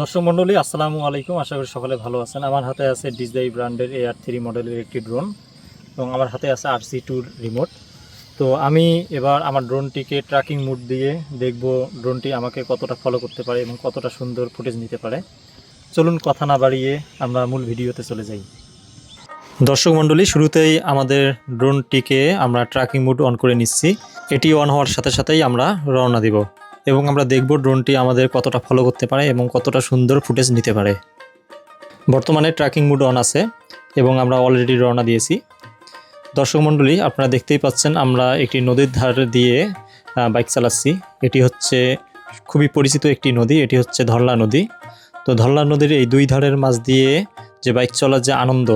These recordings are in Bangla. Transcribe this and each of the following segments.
দর্শক মণ্ডলী, আসসালামু আলাইকুম। আশা করি সকলে ভালো আছেন। আমার হাতে আছে ডিজদাই ব্র্যান্ডের এ আর থ্রি মডেলের একটি ড্রোন এবং আমার হাতে আছে আর সি টুর রিমোট তো আমি এবার আমার ড্রোনটিকে ট্র্যাকিং মুড দিয়ে দেখব ড্রোনটি আমাকে কতটা ফলো করতে পারে এবং কতটা সুন্দর ফুটেজ নিতে পারে। চলুন কথা না বাড়িয়ে আমরা মূল ভিডিওতে চলে যাই। দর্শক মণ্ডলী, শুরুতেই আমাদের ড্রোনটিকে আমরা ট্র্যাকিং মুড অন করে নিচ্ছি। এটি অন হওয়ার সাথে সাথেই আমরা রওনা দিব। এবং আমরা দেখব ড্রোনটি আমাদের কতটা ফলো করতে পারে এবং কতটা সুন্দর ফুটেজ নিতে পারে। বর্তমানে ট্র্যাকিং মুড অন আছে এবং আমরা অলরেডি রওনা দিয়েছি। দর্শক মণ্ডলী, আপনারা দেখতেই পাচ্ছেন আমরা একটি নদীর ধার দিয়ে বাইক চালাচ্ছি। এটি হচ্ছে খুবই পরিচিত একটি নদী, এটি হচ্ছে ধরলা নদী। তো ধরলা নদীর এই দুই ধারের মাঝ দিয়ে যে বাইক চলার যে আনন্দ,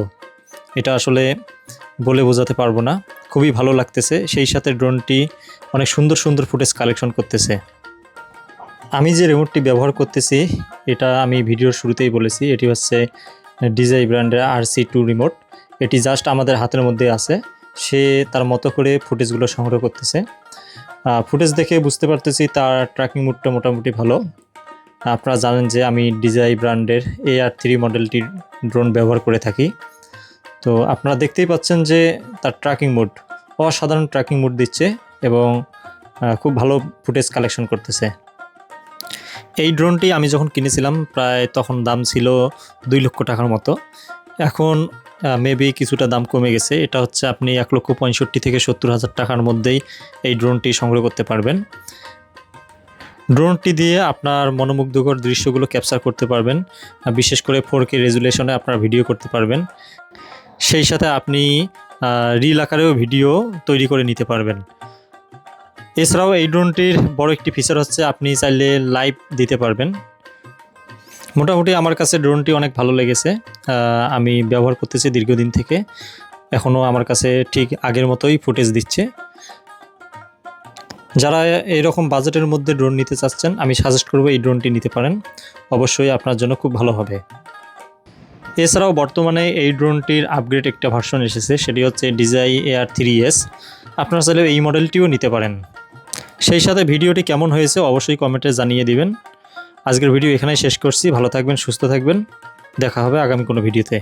এটা আসলে বলে বোঝাতে পারব না। খুবই ভালো লাগতেছে। সেই সাথে ড্রোনটি অনেক সুন্দর সুন্দর ফুটেজ কালেকশন করতেছে। আমি যে রিমোটটি ব্যবহার করতেছি, এটা আমি ভিডিওর শুরুতেই বলেছি, এটি হচ্ছে ডিজাই ব্র্যান্ডের আর সি টু রিমোট এটি জাস্ট আমাদের হাতের মধ্যে আছে। সে তার মতো করে ফুটেজগুলো সংগ্রহ করতেছে। ফুটেজ দেখে বুঝতে পারতেছি তার ট্র্যাকিং মুডটা মোটামুটি ভালো। আপনারা জানেন যে আমি ডিজাই ব্র্যান্ডের এ আর থ্রি মডেলটির ড্রোন ব্যবহার করে থাকি। তো আপনারা দেখতেই পাচ্ছেন যে তার ট্র্যাকিং মুড অসাধারণ ট্র্যাকিং মুড দিচ্ছে এবং খুব ভালো ফুটেজ কালেকশন করতেছে। এই ড্রোনটি আমি যখন কিনেছিলাম, প্রায় তখন দাম ছিল দুই লক্ষ টাকার মতো। এখন মেবি কিছুটা দাম কমে গেছে। এটা হচ্ছে আপনি এক লক্ষ পঁয়ষট্টি থেকে সত্তর হাজার টাকার মধ্যেই এই ড্রোনটি সংগ্রহ করতে পারবেন। ড্রোনটি দিয়ে আপনার মনোমুগ্ধকর দৃশ্যগুলো ক্যাপচার করতে পারবেন বিশেষ করে ফোর কে রেজুলেশনে আপনার ভিডিও করতে পারবেন। সেই সাথে আপনি রিল আকারেও ভিডিও তৈরি করে নিতে পারবেন। এছাড়াও এই ড্রোনটির বড় একটি ফিচার হচ্ছে আপনি চাইলে লাইভ দিতে পারবেন। মোটামুটি আমার কাছে ড্রোনটি অনেক ভালো লেগেছে। আমি ব্যবহার করতেছি দীর্ঘদিন থেকে। এখনও আমার কাছে ঠিক আগের মতোই ফুটেজ দিচ্ছে। যারা এরকম বাজেটের মধ্যে ড্রোন নিতে চাচ্ছেন, আমি সাজেস্ট করব এই ড্রোনটি নিতে পারেন। অবশ্যই আপনার জন্য খুব ভালো হবে। এছাড়াও বর্তমানে এই ড্রোনটির আপগ্রেড একটা ভার্সন এসেছে, সেটি হচ্ছে ডিজাই এয়ার থ্রি এস আপনারা চাইলে এই মডেলটিও নিতে পারেন। সেই সাথে ভিডিওটি কেমন হয়েছে অবশ্যই কমেন্টে জানিয়ে দিবেন। আজকের ভিডিও এখানেই শেষ করছি। ভালো থাকবেন, সুস্থ থাকবেন। দেখা হবে আগামী কোনো ভিডিওতে।